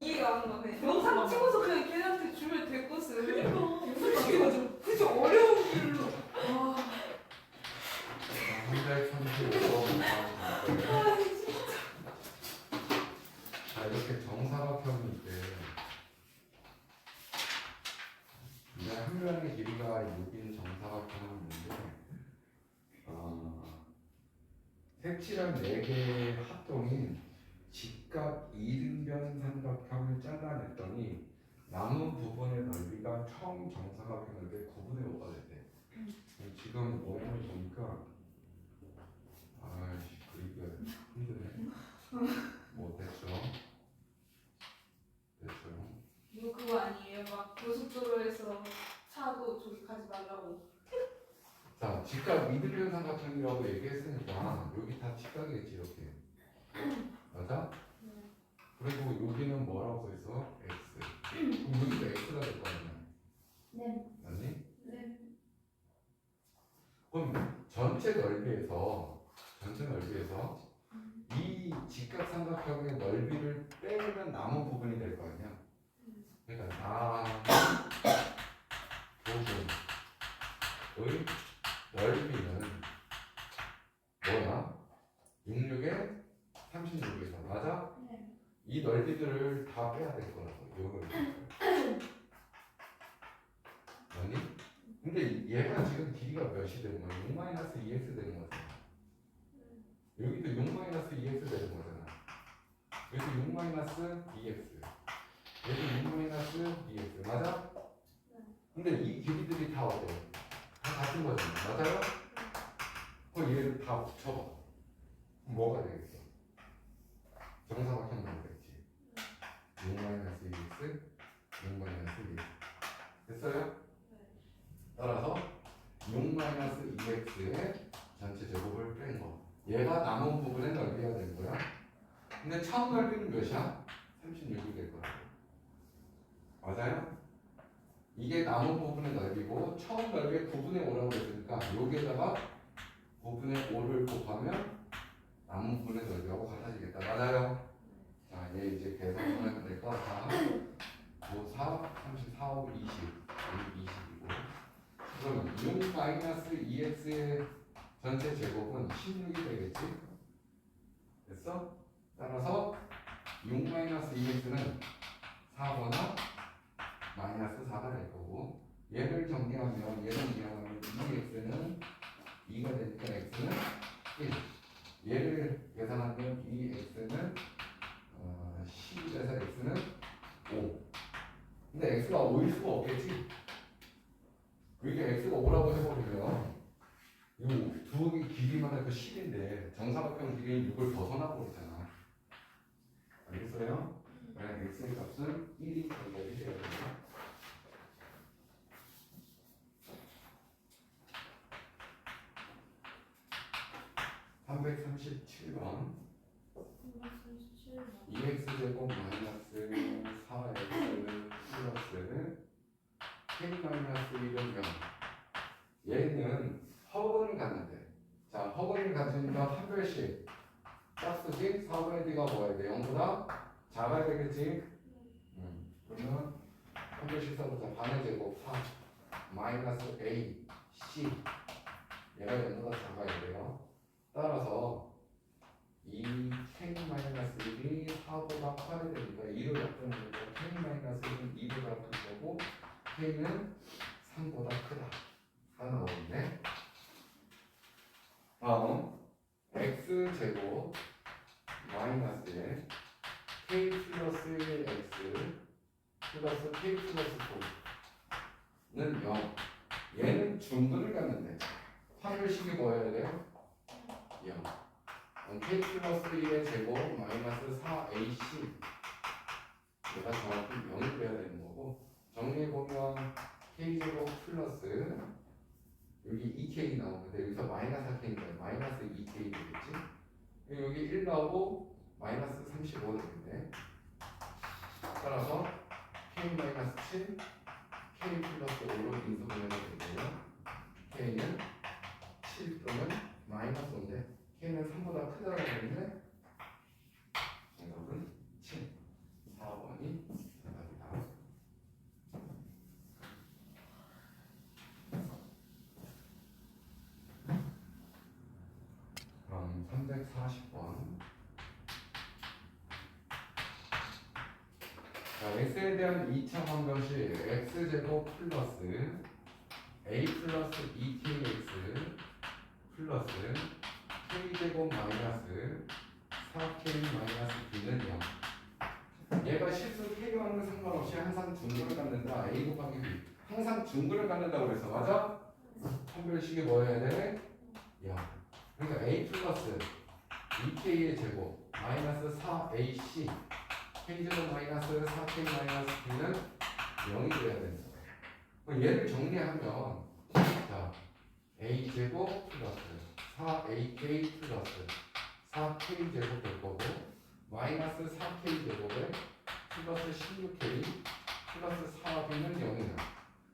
이해가 안 가네. 영상 찍어서 그냥 걔한테 주면 될 것을. 솔직히 맞아. 굳이 어려운 길로. 와. 혼자 천지 아, 진짜. 자 이렇게 정사각형이 있대. 이제 한 면의 길이가 6인 정사각형이 있는데 어, 색칠한 4개의 합동인 직각 이등변 삼각형을 잘라냈더니 남은 부분의 넓이가 총 정사각형인데 9분의 5가 됐대. 지금 모양을 보니까 아이씨 그리기가 힘드네. 뭐 됐죠? 됐죠? 이거 그거 아니에요? 막 고속도로에서 차도 저기 가지 말라고. 자, 직각 삼각형이라고 얘기했으니까 여기 다 직각이겠지 이렇게. 맞아? 네. 그리고 여기는 뭐라고 써 있어? x. 그럼 여기도 x가 될 거 아니야? 네. 맞니? 네. 그럼 전체 넓이에서 전체 넓이에서 이 직각 삼각형의 넓이를 빼면 남은 부분이 될 거 아니야? 그러니까 남은 부분의 넓이는? 66에 36에서 맞아? 네. 이 넓이들을 다 빼야 될 거라고 요걸 아니? 근데 얘가 지금 길이가 몇이 되는 거야? 6 마이너스 2x 되는 거잖아 여기도 6 마이너스 2x 되는 거잖아 여기도 6 마이너스 2x 여기도 6 마이너스 2x 맞아? 근데 이 길이들이 다 어때? 다 같은 거잖아 맞아요? 그럼 얘를 다 붙여봐 뭐가 되겠어? 정사각형 나오겠지 6 마이너스 2x 6 마이너스 2x 됐어요? 따라서 6 마이너스 2x의 전체 제곱을 뺀 거. 얘가 남은 부분의 넓이가 된 거야. 근데 처음 넓이는 몇이야? 36이 될 거라고. 맞아요? 이게 남은 부분의 넓이고 처음 넓이의 9분의 5라고 했으니까 여기에다가 9분의 5를 곱하면 남은 부분의 넓이하고 같아지겠다. 맞아요? 자, 얘 이제 계산하면 될거 다. 5, 4, 34, 5, 20. 여기 20이고. 그러면 6 마이너스 2x의 전체 제곱은 16이 되겠지? 됐어? 따라서 6 마이너스 2x는 4거나 마이너스 4가 될 거고 얘를 정리하면 얘를 이용하면 2x는 2가 되니까 x는 1 얘를 계산하면 2x는 어, 10에서 x는 5 근데 x가 5일 수가 없겠지? 여기 x가 5라고 해버리면 이두 개의 길이만 해도 10인데 정사각형 길이는 6을 벗어나고 있잖아. 알겠어요? 그냥 x의 값은 1이 정답이 돼야 돼요 (337번) 2x 제곱 마이너스 4x 플러스 k 마이너스 1은 0 얘는 허근을 갖는데. 자 허근을 가지니까 판별 식 짝수식 4분의 d가 뭐야 돼? 0보다 작아야 되겠지? 음. 그러면 판별식 써보자 반의 제곱 4 마이너스 a c 얘가 0보다 작아야 돼요 따라서 이 k 마이너스 1이 4보다 커야 되니까 2를 역전하니까 k 마이너스 1은 2보다 큰 거고 k는 3보다 크다. 다 나오는데. 다음 x 제곱 마이너스에 k 플러스 1x 플러스 k 플러스 4는 0. 얘는 중근을 갖는데 확률식이 뭐여야 돼요? 0. 그럼 k 플러스 1의 제곱 마이너스 4ac 얘가 정확히 0이 돼야 되는 거고 정리해 보면 k제곱 플러스 여기 2k 나오는데 여기서 마이너스 4k니까 마이너스 2k 되겠지? 여기 1 나오고 마이너스 35 되겠네. 따라서 k 마이너스 7, k 플러스 5로 인수분해가 되고요. k는 7 또는 마이너스 5인데 k는 3보다 크다고 했는데 정답은 7. 4번이 자, x에 대한 2차 방정식 x제곱 플러스 a 플러스 2kx 플러스 k제곱 마이너스 4k 마이너스 b는 0 얘가 실수 k와는 상관없이 항상 중근을 갖는다. a 곱하기 b. 항상 중근을 갖는다고 그래서 맞아? 판별식이 뭐여야 돼? 0 그러니까 a 플러스 2k의 제곱 마이너스 4ac k제곱 마이너스 4k 마이너스 b는 0이 돼야 된다. 얘를 정리하면 자 a 제곱 플러스 4ak 플러스 4k 제곱 될 거고 마이너스 4k 제곱에 플러스 16k 플러스 4b는 0이야.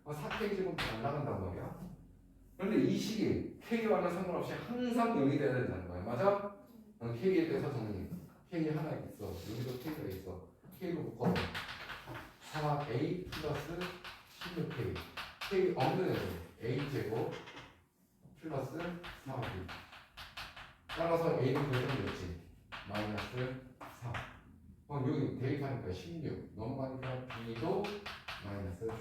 4k 제곱 안 나간단 말이야. 그런데 이 식이 k와는 상관없이 항상 0이 돼야 된다는 거야. 맞아? 어, k에 대해서 정리. k 하나 있어. 여기도 k가 있어. k로 묶어. 4a 플러스 16k. k 없는 애들. a 제곱 플러스 4b. 따라서 a는 결정됐지. 마이너스 4. 어, 여기 대입하니까 16. 넘어가니까 b도 마이너스 4.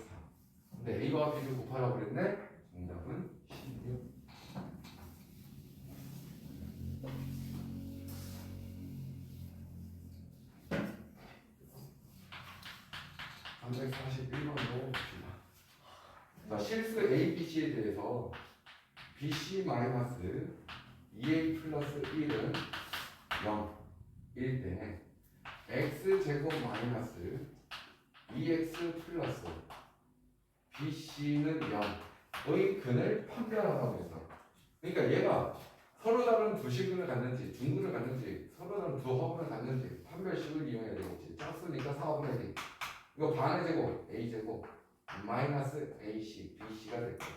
근데 a와 b를 곱하라고 그랬네. 정답은 16. 실수 A, B, C에 대해서 BC 마이너스 2A 플러스 1은 0, 1 때 X 제곱 마이너스 2X 플러스 BC는 0의 근을 판별하라고 해서. 그러니까 얘가 서로 다른 두 식근을 갖는지 중근을 갖는지 서로 다른 두 허근을 갖는지 판별식을 이용해야 되겠지. 짝수니까? 4분의 1 이거 반의 제곱 a 제곱 마이너스 ac bc가 될 거예요.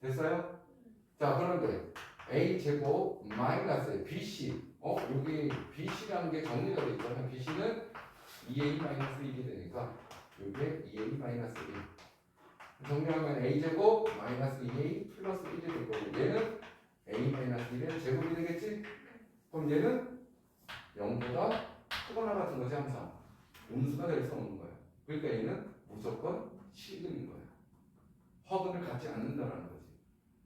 됐어요? 자 그런데 a 제곱 마이너스 bc 어 여기 bc라는 게 정리가 돼 있잖아요. bc는 2a 마이너스 1이 되니까 이게 2a 마이너스 1 정리하면 a 제곱 마이너스 2a 플러스 1이 될 거고 얘는 a 마이너스 1의 제곱이 되겠지? 그럼 얘는 0보다 크거나 같은 거지 항상 음수가 될 수 없는 거예요. 그러니까 얘는 무조건 실근인 거예요. 허근을 갖지 않는다라는 거지.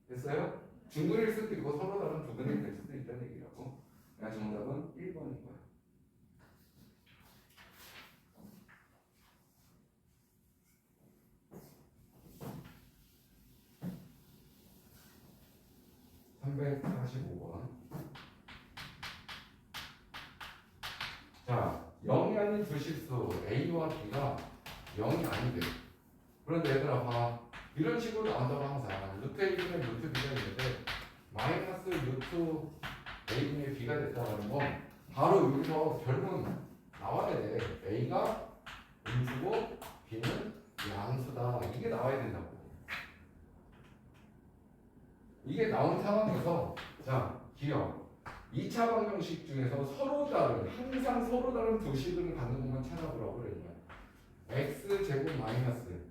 됐어요? 중근일 수도 있고 서로 다른 두 근이 될 수도 있다는 얘기라고. 그러니까 정답은 1번인 거예요. (345번) 자, 0이 아닌 두 실수 A와 B가 0이 아니대. 그런데 얘들아 봐. 이런 식으로 나온다고 항상 루트 A분의 루트 B가 있는데 마이너스 루트 A분의 B가 됐다는 건 바로 여기서 결국은 나와야 돼. A가 음수고 B는 양수다. 이게 나와야 된다고. 이게 나온 상황에서 자, 기억. 2차 방정식 중에서 서로 다른 항상 서로 다른 두 식을 갖는 것만 찾아보라고 그랬거야 x 제곱 마이너스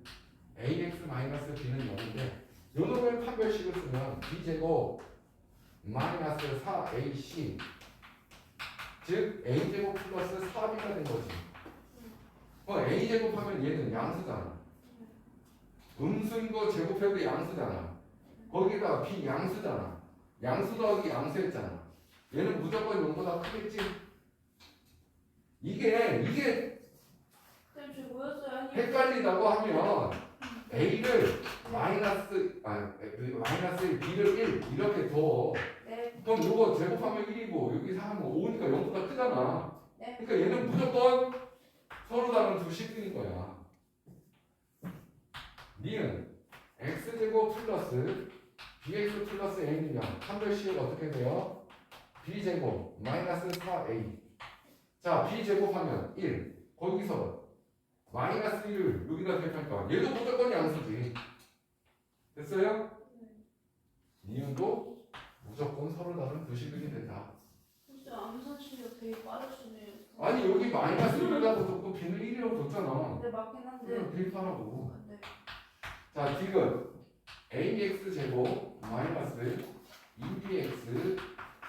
ax 마이너스 b는 0인데 요 놈의 판별식을 쓰면 b 제곱 마이너스 4ac 즉 a 제곱 플러스 4b가 된 거지. 어 a 제곱 하면 얘는 양수잖아. 음수인 거 제곱해도 양수잖아. 거기다 b 양수잖아. 양수 더하기 양수했잖아. 얘는 무조건 0보다 크겠지? 이게 이게 헷갈리다고 하면 a를 마이너스 아 마이너스 b를 1 이렇게 둬 네, 그럼 요거 제곱하면 1이고 여기 4하면 5니까 0보다 크잖아. 네. 그러니까 얘는 무조건 서로 다른 두 식등인 거야. 니은 x제곱 플러스 bx 플러스 a는 0 판별식을 어떻게 돼요? b제곱 마이너스 4a 자 b제곱하면 1 거기서 마이너스 1을 여기다 대입하니까 얘도 무조건 됐어요? 니은도 무조건 서로 다른 두 식등이 된다 진짜 암산 실력 되게 빠르시네요. 아니 여기 마이너스 1이라고 뒀고 b는 1이라고 뒀잖아 네, 맞긴 한데. 그냥 대입하라고 네. 자 지금 ax 제곱 마이너스 2bx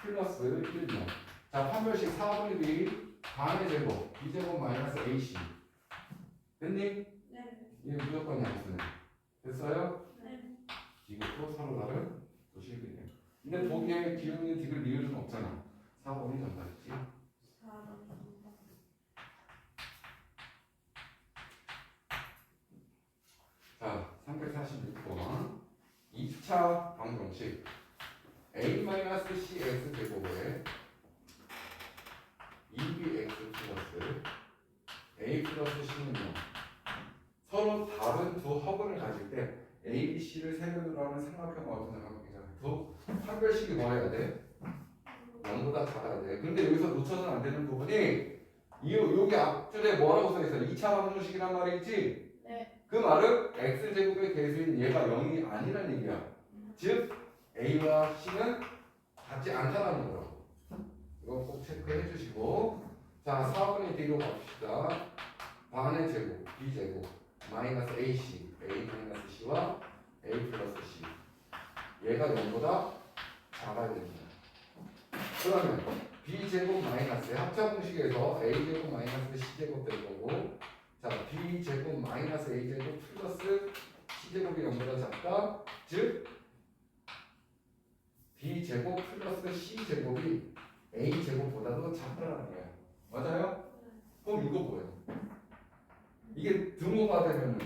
플러스 1이요 자 판별식 4분의 1 반의 제곱 b제곱 마이너스 ac 됐니? 네. 얘 무조건 양수네. 됐어요? 이것도 사로다를 도실근이에요. 근데 보기에 기울는 딕을 미울 순 없잖아. 4번이 정답이지. 자, 346번. 2차 방정식. a-cx 제곱에 2bx 플러스 a 플러스 c는 0. 두 판별식이 뭐 해야 돼? 0보다 작아야 돼. 근데 여기서 놓쳐서는 안 되는 부분이 이 여기 앞줄에 뭐라고 써 있어? 2차 방정식이란 말이 있지? 네. 그 말은 x 제곱의 개수인 얘가 0이 아니란 얘기야. 즉 a와 c는 같지 않다라는 거라고. 이거 꼭 체크해 주시고 자 4번의 뒤로 갑시다. 반의 제곱, b 제곱, 마이너스 ac, a 마이너스 c와 a 플러스 c. 얘가 0보다 작아야 됩니다. 그러면 b 제곱 마이너스 합차 공식에서 a 제곱 마이너스 c 제곱 될 거고 자 b 제곱 마이너스 a 제곱 플러스 c 제곱이 0보다 작다. 즉 b 제곱 플러스 c 제곱이 a 제곱보다도 작다라는 거예요. 맞아요? 그럼 이거 뭐예요? 이게 등호가 되면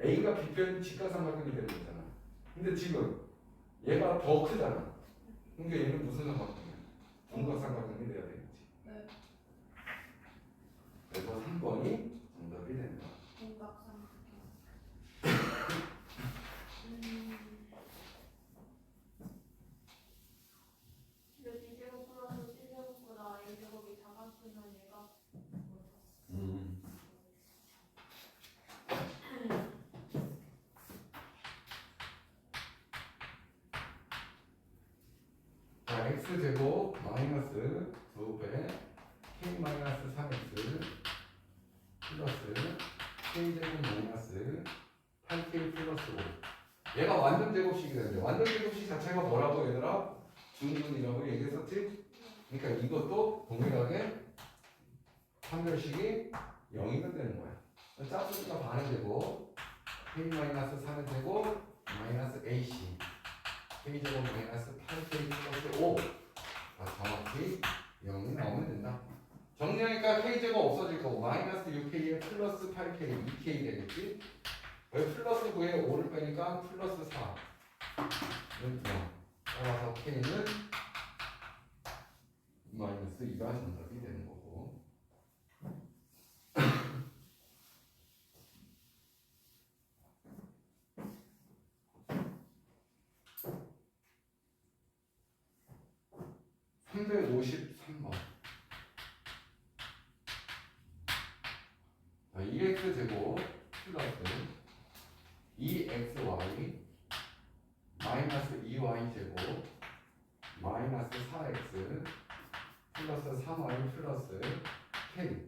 a가 b편 직각삼각형이 되는 거잖아. 근데 지금 얘가 더 크잖아. 그러니까 얘는 무슨 삼각형이야? 등각삼각형이 돼야 되겠지. 네. 그래서 3번이 정답이 된다. 정답 3. 음. 근데 B제곱 플러스 C제곱보다 A제곱이 작았으면 얘가 음. 자, x 제곱 마이너스 2배 k 마이너스 3x 플러스 k 제곱 마이너스 8k 플러스 5 얘가 완전 제곱식이 되는데 완전 제곱식 자체가 뭐라고 얘들아? 중분이라고 얘기했었지? 그러니까 이것도 동일하게 판별식이 0이가 되는 거야. 짝수니까 반의 제곱 k 마이너스 3의 제곱 마이너스 ac k 제곱 마이너스 8k 플러스 5 아, 정확히 0이 나오면 된다. 정리하니까 k 제곱 없어질 거고 마이너스 6k에 플러스 8k 2k 되겠지? 여기 플러스 9에 5를 빼니까 플러스 4 이렇게 따라서 k는 마이너스 2가 정답이 되는 거고. (353번) 자, 2x 제곱 플러스 2xy 마이너스 2y 제곱 마이너스 4x 플러스 3y 플러스 k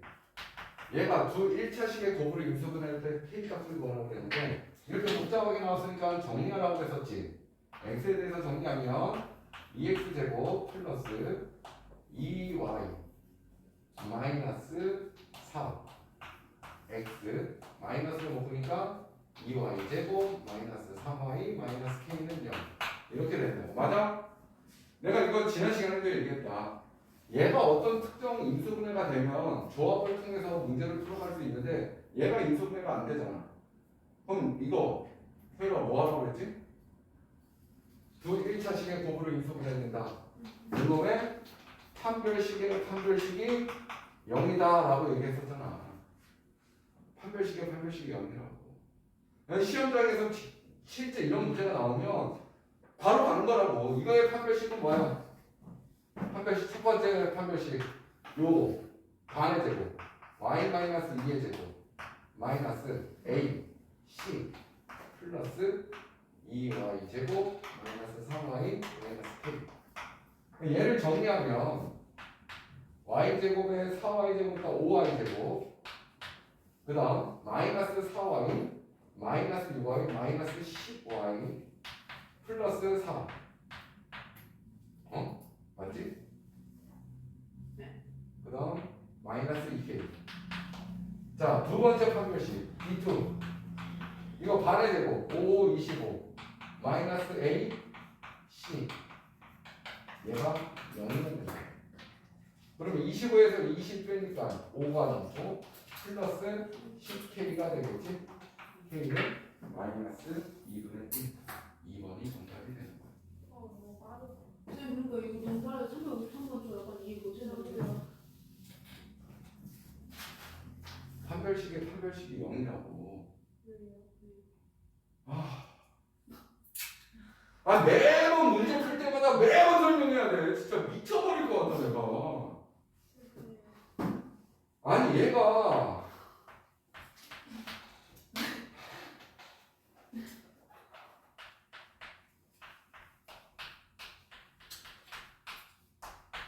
얘가 두 1차식의 곱으로 인수분해할 때 k 값을 구하라고 그랬는데 이렇게 복잡하게 나왔으니까 정리하라고 했었지. X에 대해서 정리하면 2x 제곱 플러스 2y 마이너스 4 x 마이너스를 묶으니까 2y 제곱 마이너스 3y 마이너스 k는 0 이렇게 된다고 맞아? 내가 이거 지난 시간에도 얘기했다 얘가 어떤 특정 인수분해가 되면 조합을 통해서 문제를 풀어갈 수 있는데 얘가 인수분해가 안 되잖아. 그럼 이거 회가 뭐 하라고 그랬지? 두 1차식의 곱으로 인수분해된다. 그놈의 판별식의 판별식이 0이다 라고 얘기했었잖아. 판별식의 판별식이 0이라고. 시험장에서 시- 실제 이런 문제가 나오면 바로 가는 거라고. 이거의 판별식은 뭐야? 판별식 첫 번째 판별식 요 반의 제곱 y 마이너스 2의 제곱 마이너스 a c 플러스 2y 제곱 마이너스 3y 마이너스 k. 얘를 정리하면 y 제곱에 4y 제곱과 5y 제곱. 그 다음 마이너스 4y 마이너스 6y 마이너스 10y 플러스 4 어? 맞지? 네. 그 다음 마이너스 2k 자, 두 번째 판별식 B2 이거 반의 제곱 5, 25 마이너스 A, C. 얘가 0이면 돼 그럼 25에서 20 빼니까 5가 남고 플러스 10K가 되겠지? K는 마이너스 2분의 1 2번이 정답이 되는 거야. 어, 너무 빠르다. 선생님 그러니까 이거 너무 빨라 설명 못한 건저 약간 이해 못해가지고 판별식의 판별식이 0이라고 아, 아 매번 문제 풀 때마다 매번 설명해야 돼. 진짜 미쳐버릴 것 같아 내가. 아니 얘가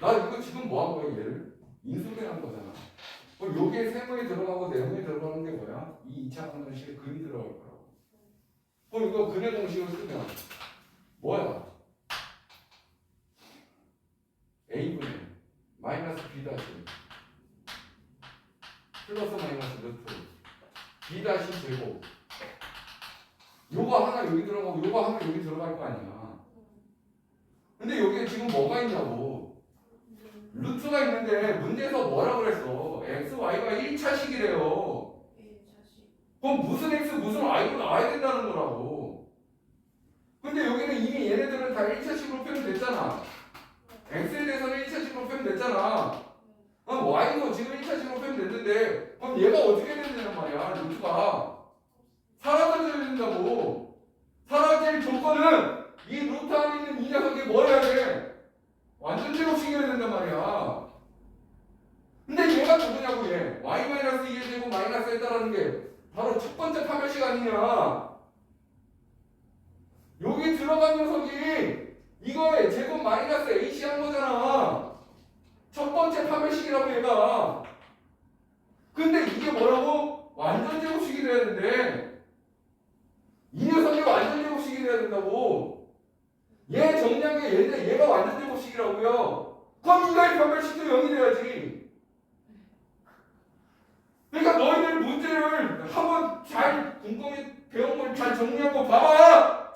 나 이거 지금 뭐 한 거야 얘를? 인수분해한 거잖아. 그럼 여기에 세모에 들어가고 네모에 들어가는 게 뭐야? 이 2차 방정식에 근이 들어갈 거라고. 그럼 이거 근의 공식을 쓰면 뭐야? a분의 마이너스 b 다시 플러스 마이너스 루트 b 다시 제곱 요거 하나 여기 들어가고 요거 하나 여기 들어갈 거 아니야. 근데 여기에 지금 뭐가 있냐고. 루트가 있는데 문제에서 뭐라 그랬어? X, y가 1차식이래요. 예 자식 그럼 무슨 x 무슨 y로 나와야 된다는 거라고. 근데 여기는 이미 얘네들은 다 1차식으로 표현됐잖아. x에 대해서는 1차식으로 표현됐잖아. 그럼 y도 지금 1차식으로 표현됐는데 그럼 얘가 어떻게 해야 된다는 말이야? 루트가 사라져야 된다고. 사라질 조건은 이 루트 안에 있는 이 녀석이 뭘 해야 돼? 완전 제곱식이어야 된단 말이야. 근데 얘가 누구냐고 얘. y-2의 제곱 마이너스 했다라는 게 바로 첫 번째 판별식 아니냐. 여기 들어간 녀석이 이거에 제곱 마이너스 AC 한 거잖아. 첫 번째 판별식이라고 얘가. 근데 이게 뭐라고? 완전 제곱식이 돼야 된대. 이 녀석이 완전 제곱식이 돼야 된다고. 얘게 얘인데 얘가 완전 제곱식이라고요. 그럼 이거의 판별식도 0이 돼야지. 그러니까 너희들 문제를 한번 잘 곰곰이 배운 걸 잘 정리하고 봐봐.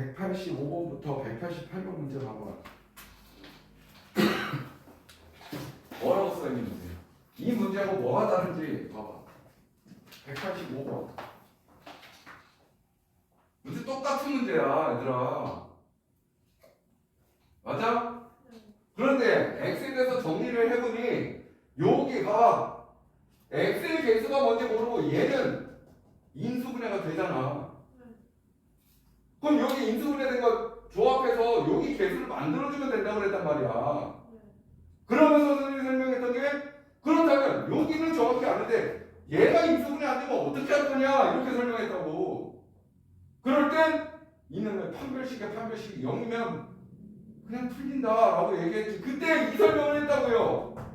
185번부터 188번 문제 봐봐. 뭐라고 써 있는지. 이 문제하고 뭐가 다른지 봐봐. 185번. 문제 똑같은 문제야, 얘들아. 맞아? 그런데 x에 대해서 정리를 해보니 여기가 x의 개수가 뭔지 모르고 얘는 인수분해가 되잖아. 그럼 여기 인수분해된 거 조합해서 여기 개수를 만들어주면 된다고 그랬단 말이야. 그러면서 선생님이 설명했던 게 그렇다면 여기는 정확히 아는데 얘가 인수분해 안 되면 어떻게 할 거냐 이렇게 설명했다고. 그럴 땐 이놈의 판별식의 판별식이 0이면 그냥 풀린다라고 얘기했지. 그때 이 설명을 했다고요.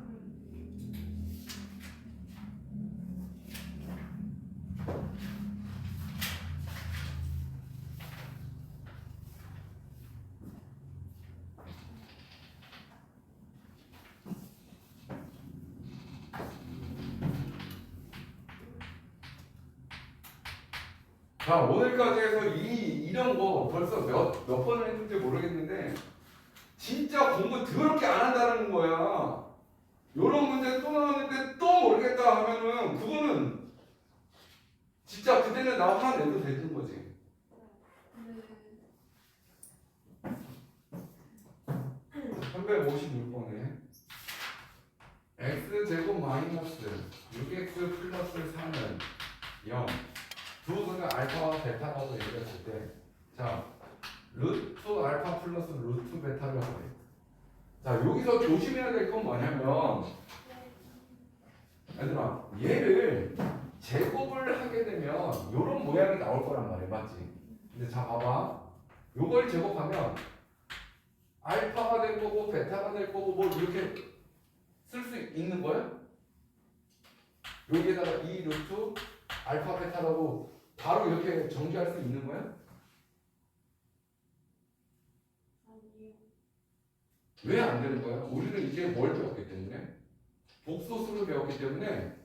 자 오늘까지 해서 이 이런 거 벌써 몇 몇 번을 했는지 모르겠는데 진짜 공부 더럽게 안 한다는 거야. 요런 문제 또 나왔는데 또 모르겠다 하면은 그거는 진짜 그때는 나 화내도 되는 거지. 네. 356번에 x 제곱 마이너스 6x 플러스 3은 0. 두 분은 알파와 베타라고 얘기했을 때, 자 루트 알파 플러스 루트 베타를 하래. 자 여기서 조심해야 될 건 뭐냐면 얘들아 얘를 제곱을 하게 되면 이런 모양이 나올 거란 말이야, 맞지? 근데 자 봐봐, 요걸 제곱하면 알파가 될 거고 베타가 될 거고 뭐 이렇게 쓸 수 있는 거야? 여기에다가 이 루트 알파 베타라고 바로 이렇게 정리할 수 있는 거야? 아니요. 왜 안 되는 거야? 우리는 이제 뭘 배웠기 때문에 복소수를 배웠기 때문에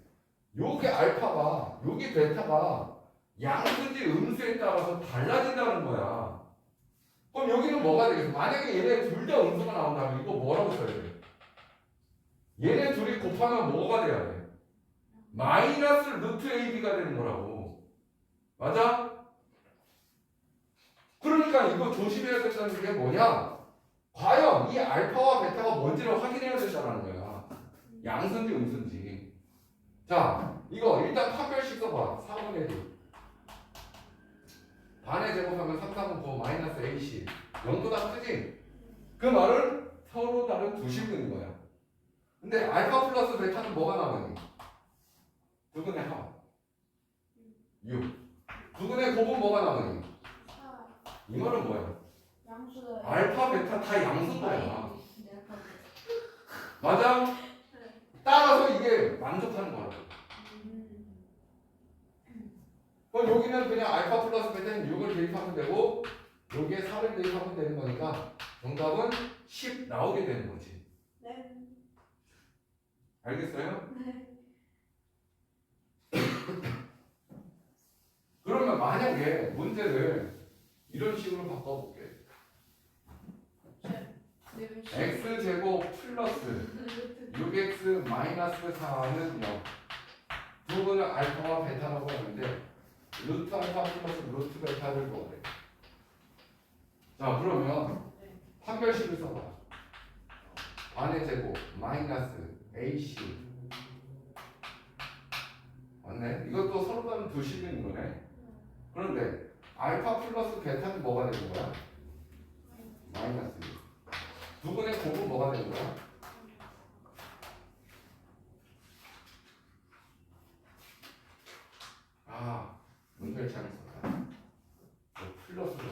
요게 알파가 요게 베타가 양수인지 음수에 따라서 달라진다는 거야. 그럼 여기는 뭐가 되겠어? 만약에 얘네 둘 다 음수가 나온다면 이거 뭐라고 써야 돼? 얘네 둘이 곱하면 뭐가 돼야 돼? 마이너스 루트 AB가 되는 거라고. 맞아? 그러니까 이거 조심해야 된다는 게 뭐냐? 과연 이 알파와 베타가 뭔지를 확인해야 된다는 거야. 양수인지 음수인지. 자, 이거 일단 판별식 써봐. 4분의 1. 반의 제곱하면 3, 4분 9 마이너스 AC. 0보다 크지? 그 말은 서로 다른 두 식분인 거야. 근데 알파 플러스 베타는 뭐가 나오니? 두근의 합. 6. 두근의 곱은 뭐가 나오니? 사. 이 말은 뭐야? 양수가. 알파, 베타 다 양수인 거야. 내가 봤을 맞아? 때. 따라서 이게 만족하는 거라고. 음. 그럼 여기는 그냥 알파 플러스 베타는 6을 대입하면 되고 여기에 4를 대입하면 되는 거니까 정답은 10 나오게 되는 거지. 네. 알겠어요? 네. 그러면 만약에 문제를 이런 식으로 바꿔볼게. 네. x 제곱 플러스 6x 마이너스 4는 0. 두 분은 알파와 베타라고 하는데 루트 알파 플러스 루트 베타를 구하래. 자 그러면 판별식을 써봐. 반의 제곱 마이너스 AC 맞네? 이것도 서로 다른 두 식인 거네. 그런데 알파 플러스 베타는 뭐가 되는 거야? 마이너스 6. 두 분의 곱은 뭐가 되는 거야? 아, 문제를 잘못 썼다. 뭐 플러스로.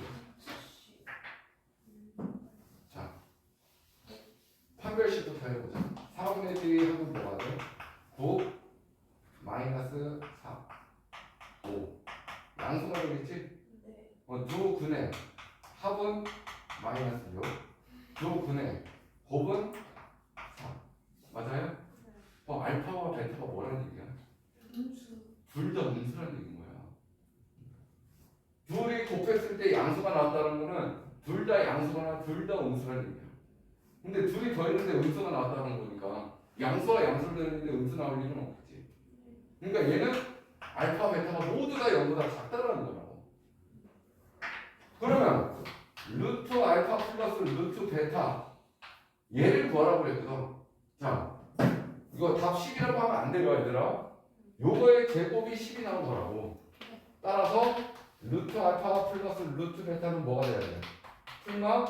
자, 판별식부터 해보자. 4분의 1이 하면 뭐가 돼? 9 마이너스 4. 5. 양수가 되겠지? 네. 어, 두 근의 합은 마이너스 6. 두 근의 곱은 4. 맞아요? 어, 알파와 베타가 뭐라는 얘기야? 음수. 둘 다 음수라는 얘기인 거야. 둘이 곱했을 때 양수가 나왔다는 거는 둘 다 양수거나 둘 다 음수라는 얘기야. 근데 둘이 더했는데 음수가 나왔다는 거니까 양수와 양수를 더했는데 음수 나올 일은 없겠지. 그러니까 얘는 알파, 베타가 모두 다 0보다 작다라는 거라고. 그러면 루트 알파 플러스 루트 베타 얘를 구하라고 그랬거든. 자, 이거 답 10이라고 하면 안 돼요, 얘들아. 요거의 제곱이 10이 나온 거라고. 따라서 루트 알파 플러스 루트 베타는 뭐가 돼야 돼? 승마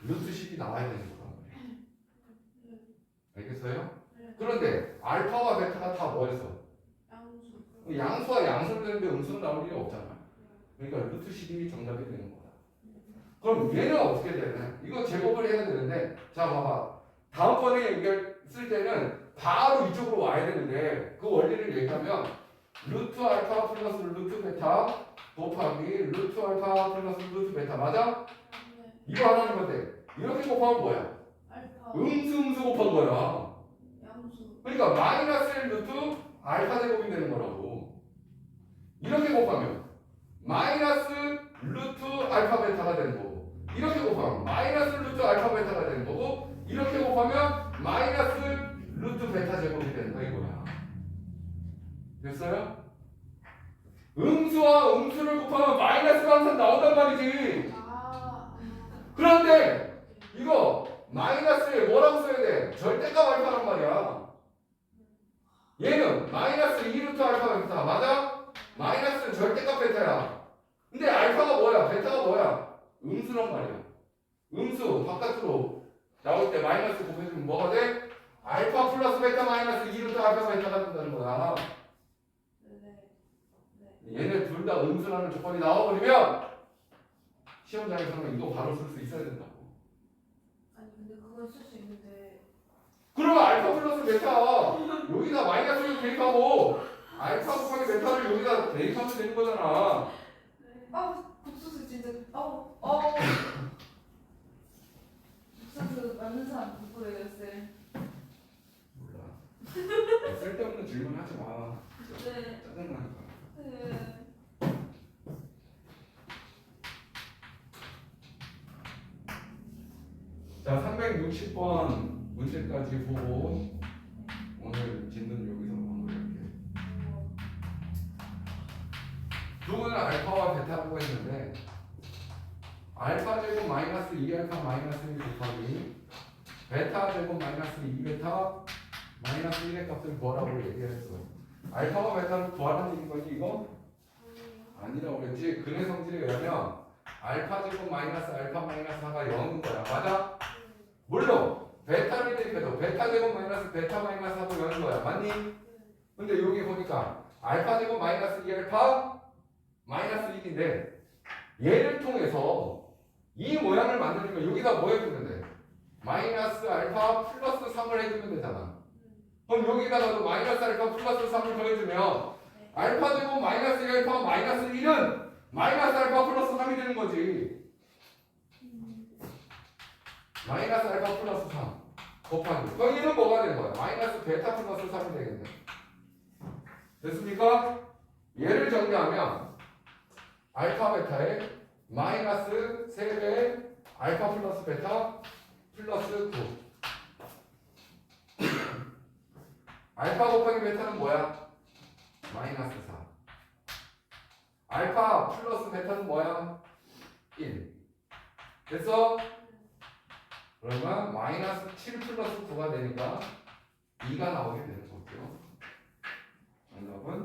루트 10이 나와야 되는 거란 말이야. 알겠어요? 네. 그런데 알파와 베타가 다 뭐였어? 양수. 양수와 양수를 되는데 음수는 나올 일이 없잖아. 그러니까 루트 10이 정답이 되는 거다. 그럼 얘는 어떻게 되나? 이거 제곱을 해야 되는데, 자, 봐봐. 다음번에 얘기했을 때는 바로 이쪽으로 와야 되는데, 그 원리를 얘기하면, 루트 알파 플러스 루트 베타 곱하기 루트 알파 플러스 루트 베타, 맞아? 네. 이거 하라는 건데, 이렇게 곱하면 뭐야? 알파. 음수 음수 곱한 거야. 양수. 그러니까 마이너스 1 루트 알파 제곱이 되는 거라고. 이렇게 곱하면 마이너스 루트 알파 베타가 되는 거고 이렇게 곱하면 마이너스 루트 알파 베타가 되는 거고 이렇게 곱하면 마이너스 루트 베타 제곱이 된다 이거야 됐어요? 음수와 음수를 곱하면 마이너스가 항상 나온단 말이지 아, 그런데 이거 마이너스에 뭐라고 써야 돼? 절대값 알파란 말이야 얘는 마이너스 2루트 알파 베타 맞아? 마이너스는 절대값 베타야 근데 알파가 뭐야? 베타가 뭐야? 음수란 말이야 음수 바깥으로 나올 때 마이너스 곱해주면 뭐가 돼? 알파 플러스 베타 마이너스 2루트 알파 베타가 된다는 거야 네. 얘네 둘 다 음수라는 조건이 나와버리면 시험장에서는 이거 바로 쓸 수 있어야 된다고. 아니 근데 그건 쓸수 있는데. 그러면 알파 플러스 베타 여기다 마이너스를 대입하고 알파 곱하기 베타를 여기다 대입하면 되는 거잖아. 아 국수수 진짜 아우 아우 국수수 맞는 사람 누구예요 쌤? 몰라 쓸데없는 질문 하지 마 네. 짜증나니까 네. 자 360번 문제까지 보고 누구는 알파와 베타라고 했는데 알파 제곱 마이너스 2알파 마이너스 1 곱하기 베타 제곱 마이너스 2베타 마이너스 1의 값을 구하라고 얘기했어 알파와 베타를 구하라는 얘기인 거지 이거? 아니라고 그랬지 근의 성질에 의하면 알파 제곱 마이너스 알파 마이너스 4가 0인 거야 맞아? 물론 베타를 대입해도 베타 제곱 마이너스 베타 마이너스 4도 0인 거야 맞니? 근데 여기 보니까 알파 제곱 마이너스 2알파 마이너스 1인데 얘를 통해서 이 모양을 만드니까 여기다 뭐 해주면 돼? 마이너스 알파 플러스 3을 해주면 되잖아 그럼 여기다가도 마이너스 알파 플러스 3을 더해주면 알파 제곱 마이너스 1 알파 마이너스 1은 마이너스 알파 플러스 3이 되는 거지 마이너스 알파 플러스 3 곱하기 그럼 얘는 뭐가 되는 거야? 마이너스 베타 플러스 3이 되겠네 됐습니까? 얘를 정리하면 알파 베타에 마이너스 3배 알파 플러스 베타 플러스 9 알파 곱하기 베타는 뭐야? 마이너스 4 알파 플러스 베타는 뭐야? 1 됐어? 그러면 마이너스 7 플러스 9가 되니까 2가 나오게 되는 거죠. 정답은